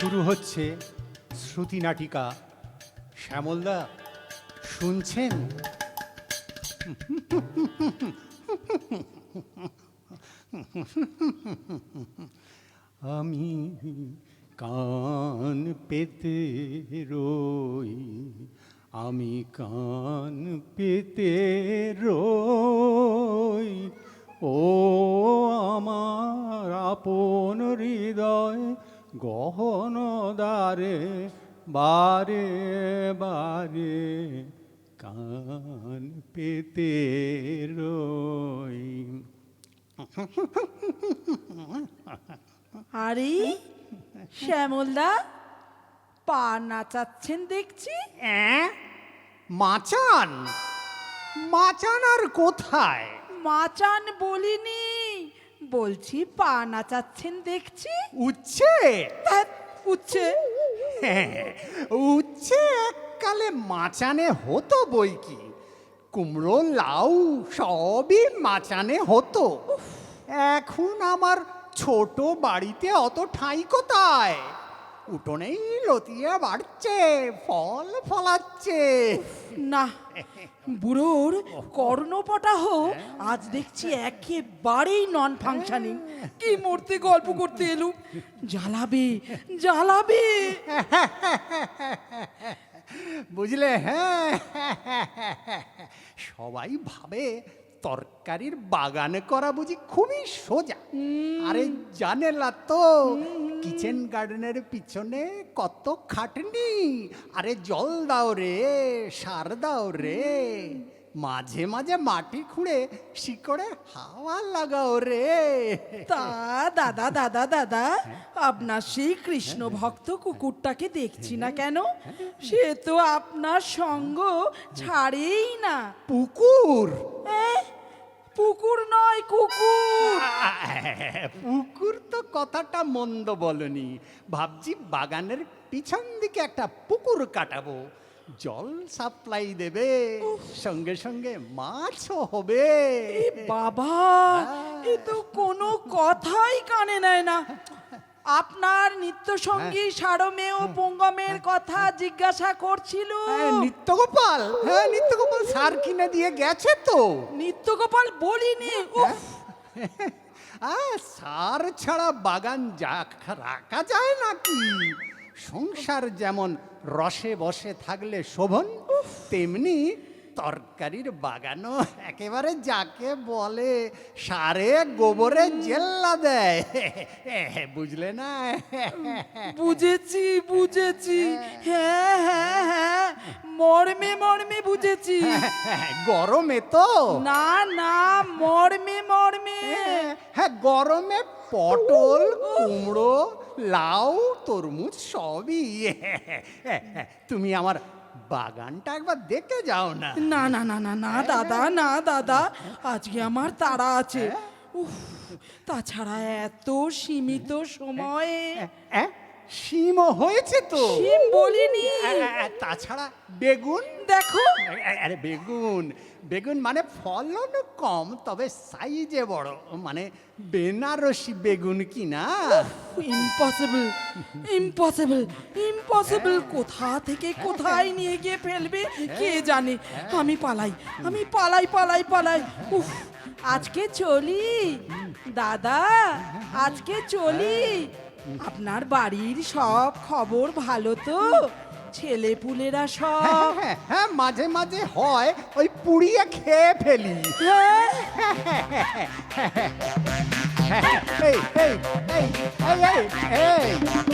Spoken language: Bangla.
শুরু হচ্ছে শ্রুতি নাটিকা। শ্যামলদা শুনছেন? আমি কান পেতে রই আমি কান পেতে রই। গহন দ্বারে বারে বারে কান পেতে রই। আরে শ্যামলদা পা নাচাচ্ছেন দেখছি। অ্যাঁ? মাচান? মাচান আর কোথায়? মাচান বলিনি। বলছি পা নাচাচ্ছেন দেখছি। উচ্ছে? ধ্যাৎ, উচ্ছে। হ্যাঁ, উচ্ছে এককালে মাচানে হতো বই কি? কুমড়ো লাউ সবই মাচানে হতো। এখন আমার ছোট বাড়িতে অত ঠাঁই কোথায়? উঠোনেই লতিয়ে বাড়ছে ফল ফলাচ্ছে। না বুড়োর কর্ণপটাহ আজ দেখছি একেবারেই নন ফাংশনিং কি মূর্তি গল্প করতে এলুম? জ্বালাবে জ্বালাবে। বুঝলে? হ্যাঁ সবাই ভাবে তরকারির বাগান করা বুঝি খুবই সোজা। আরে জানে না তো কিচেন গার্ডেনের পিছনে কত খাটনি? আরে জল দাও রে সার দাও রে। মাঝে মাঝে মাটি খুঁড়ে শিকড়ে হাওয়া লাগাও রে। তা দাদা দাদা দাদা আপনার সেই কৃষ্ণ ভক্ত কুকুরটাকে দেখছি না কেন? সে তো আপনার সঙ্গ ছাড়েই না। পুকুর? পুকুর নয় কুকুর। পুকুর তো কথাটা মন্দ বলনি। ভাবছি বাগানের পিছন দিকে একটা পুকুর কাটাবো। জল সাপ্লাই দেবে সঙ্গে সঙ্গে মাছও হবে। বাবা এ তো কোনো কথাই কানে নেয় না। আপনার নিত্য সঙ্গী সারমেয় পঙ্গমের কথা জিজ্ঞাসা করছিল। হ্যাঁ, নিত্যগোপাল। হ্যাঁ নিত্যগোপাল সার কিনে দিয়ে গেছে তো। নিত্যগোপাল বলিনি উফ, সার ছাড়া বাগান যা রাখা যায় নাকি? সংসার যেমন রসে বসে থাকলে শোভন তেমনি তরকারির বাগানও একেবারে যাকে বলে সারে গোবরে জেল্লা দেয়। বুঝলে না? বুঝেছি বুঝেছি। হ্যাঁ হ্যাঁ হ্যাঁ। মর্মে মর্মে বুঝেছি। গরমে তো। না না মর্মে মর্মে। হ্যাঁ গরমে পটল কুমড়ো লাউ তরমুজ সবই। তুমি আমার বাগানটা একবার দেখে যাও না। না না না না না দাদা না দাদা আজকে আমার তাড়া আছে। উফ তাছাড়া এত সীমিত সময়ে হ্যাঁ শিমও হয়েছে তো। সিম বলিনি। তাছাড়া বেগুন? দেখো। আরে বেগুন বেগুন মানে ফলন কম তবে সাইজে বড়। মানে বেনারসি বেগুন কি না? ইম্পসিবল ইম্পসিবল ইম্পসিবল কোথা থেকে কোথায় নিয়ে গিয়ে ফেলবে কে জানে? আমি পালাই আমি পালাই পালাই পালাই। উফ আজকে চলি। দাদা আজকে চলি। আপনার বাড়ির সব খবর ভালো তো ছেলে পুলেরা হ্যাঁ, সব হ্যাঁ, হ্যাঁ মাঝে মাঝে হয় ওই পুড়িয়ে খেয়ে ফেলি হ্যাঁ এই এই এই এই এই এই এই